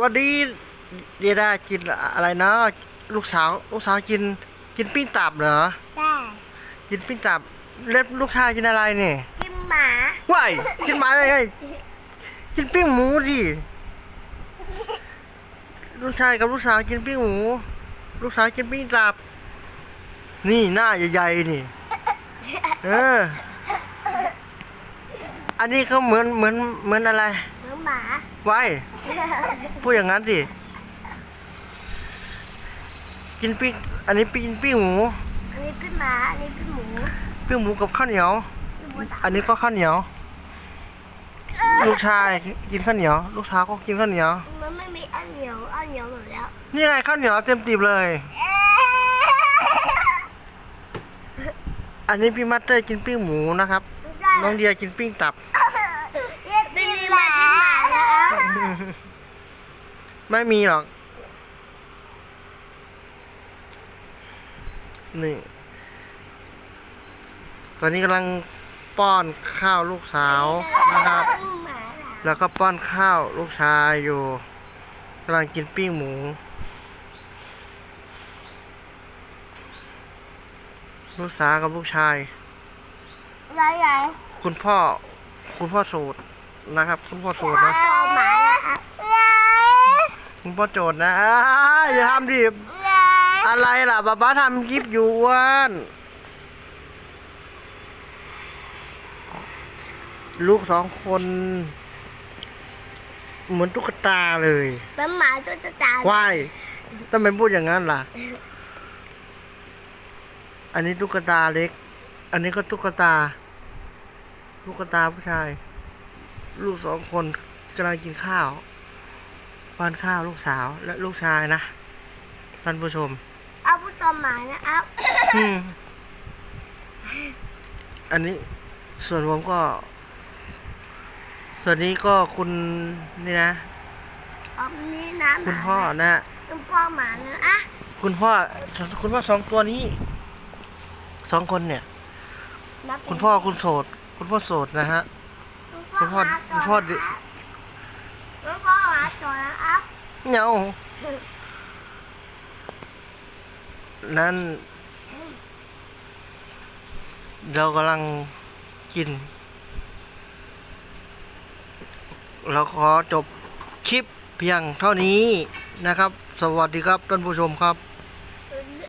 วันนี้เดียดากินอะไรนะลูกสาว ลูกสาวกิน กินปิ้งตับเหรอได้กินปิ้งตับเล็บลูกชายกินอะไรเนี่ยกินหมาว้ายกินหมาไงกินปิ้งหมูดิลูกชายกับลูกสาวกินปิ้งหมู ลูกสาวกินปิ้งตับ นี่หน้าใหญ่ๆนี่เอออันนี้เขาเหมือนเหมือนเหมือนอะไรเหมือนหมา ไว้พูดอย่างนั้นสิ กินปิ้ง อันนี้ปิ้งปิ้งหมู อันนี้เป็นหมา อันนี้เป็นหมูปิ้งหมูกับข้าวเหนียวเป็นหมูตาอันนี้ก็ข้าวเหนียว ลูกชายกินข้าวเหนียว ลูกสาวก็กินข้าวเหนียว มันไม่มีอันเหนียว อันเหนียวหมดแล้ว นี่ไงข้าวเหนียวเต็มตีบเลย อันนี้พี่มัตเตอร์กินปิ้งหมูนะครับ น้องเดียกินปิ้งตับ เรียกกินหมากินหมาแล้ว ไม่มีหรอกนี่ ตอนนี้กำลังป้อนข้าวลูกสาวนะครับหมาเหรอแล้วก็ป้อนข้าวลูกชายอยู่กำลังกินปิ้งหมูลูกสาวกับลูกชายอะไรอะคุณพ่อ คุณพ่อโสดนะครับ คุณพ่อโสดนะเอาหมาอะไง คุณพ่อโจดนะอ้าอย่าทำดิไงอะไรล่ะบ้าบ้าทำคลิปอยู่อ้วนลูกสองคน เหมือนตุ๊กตาเลยเป็นหมาตัวตาตาวายทำไมพูดอย่างนั้นล่ะ อันนี้ตุ๊กตาเล็ก อันนี้ก็ตุ๊กตาตุ๊กตาผู้ชาย ลูกสองคนกำลังกินข้าว ป้อนข้าวลูกสาวและลูกชายนะท่านผู้ชม เอาผู้ชมหมานะครับอืมอันนี้ส่วนผมก็ ส่วนนี้ก็คุณนี่นะเอานี่นะหมาคุณพ่อนะคุณพ่อหมานะอะคุณพ่อคุณพ่อสองตัวนี้สองคนเนี่ยนับเป็นคุณพ่อคุณโสด คุณพ่อโสดนะฮะ คุณพ่อหมาคุณพ่อดิคุณพ่อหมาจอนะครับ เงานั่น เรากำลังกิน เราขอจบคลิปเพียงเท่านี้นะครับ สวัสดีครับท่านผู้ชมครับ